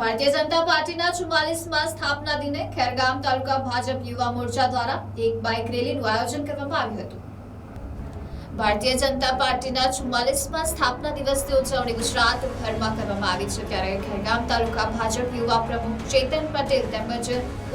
ભારતીય જનતા પાર્ટીના ચુમ્માલીસમાં સ્થાપના દિને ખેરગામ તાલુકા ભાજપ યુવા મોરચા દ્વારા એક બાઇક રેલીનું આયોજન કરવામાં આવ્યું હતું. ભારતીય જનતા પાર્ટીના ચુમ્માલીસમાં સ્થાપના દિવસની ઉજવણી ગુજરાતભરમાં કરવામાં આવી છે, ત્યારે ખેરગામ તાલુકા ભાજપ યુવા પ્રમુખ ચેતન પટેલ તેમજ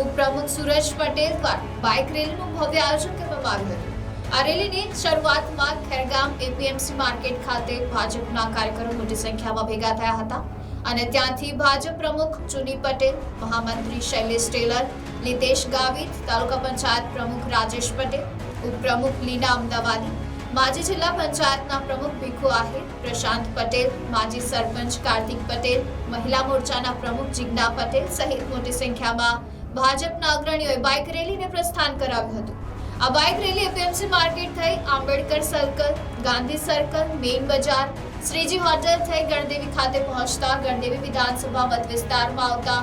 ઉપપ્રમુખ સુરજ પટેલ દ્વારા બાઇક રેલીનું ભવ્ય આયોજન કરવામાં આવ્યું હતું. આ રેલીની શરૂઆતમાં ખેરગામ એપીએમસી માર્કેટ ખાતે ભાજપના કાર્યકરો મોટી સંખ્યામાં ભેગા થયા હતા. અને ત્યાંથી ભાજપ પ્રમુખ ચુની પટેલ, મહામંત્રી શૈલેષ ટેલર લીતેશ ગાવિત, તાલુકા પંચાયત પ્રમુખ રાજેશ પટેલ, ઉપપ્રમુખ લીના અમદાવાદી, માજી જિલ્લા પંચાયતના પ્રમુખ ભીખુ આહિર, પ્રશાંત પટેલ, માજી સરપંચ કાર્તિક પટેલ, મહિલા મોરચાના પ્રમુખ જિજ્ઞા પટેલ સહિત મોટી સંખ્યામાં ભાજપના અગ્રણીઓએ બાઇક રેલીને પ્રસ્થાન કરાવ્યું હતું. આ બાઇક રેલી એપીએમસી માર્કેટ થઈ Ambedkar circle, Gandhi circle, main bazaar Shreeji hotel થઈ ગણદેવી ખાતે પહોંચતા ગણદેવી વિધાનસભા મત વિસ્તારમાં આવતા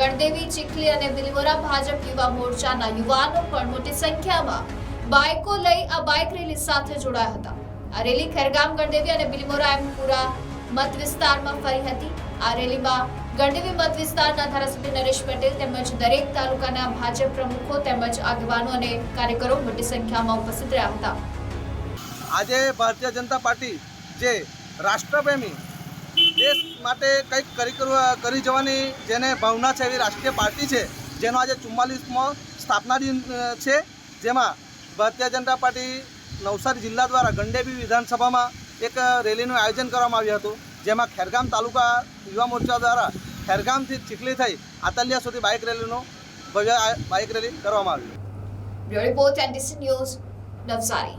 ગણદેવી, ચીખલી અને બિલવોરા ભાજપ યુવા મોરચાના યુવાનો પણ મોટી સંખ્યામાં બાઇકો લઈ આ બાઇક રેલી સાથે જોડાયા હતા. આ રેલી ખેરગામ ગણદેવી અને બિલમોરા એમ પૂરા મત વિસ્તારમાં ફરી હતી. આ રેલીમાં ગણદેવી મત વિસ્તારના ધારાસભ્ય નરેશ પટેલ તેમજ દરેક તાલુકાના ભાજપ પ્રમુખો તેમજ આગેવાનો અને કાર્યકરો મોટી સંખ્યામાં ઉપસ્થિત રહ્યા હતા. આજે ભારતીય જનતા પાર્ટી જે રાષ્ટ્રપ્રેમી દેશ માટે કંઈક કરી કરી જવાની જેને ભાવના છે એવી રાષ્ટ્રીય પાર્ટી છે, જેનો આજે ચુમ્માલીસમો સ્થાપના દિન છે. જેમાં ભારતીય જનતા પાર્ટી નવસારી જિલ્લા દ્વારા ગંડેબી વિધાનસભામાં એક રેલીનું આયોજન કરવામાં આવ્યું હતું, જેમાં ખેરગામ તાલુકા યુવા મોરચા દ્વારા ખેરગામથી ચીખલી થઈ આતલિયા સુધી બાઇક રેલીનું ભવ્ય બાઇક રેલી કરવામાં આવી. Bureau report NDC news Navsari.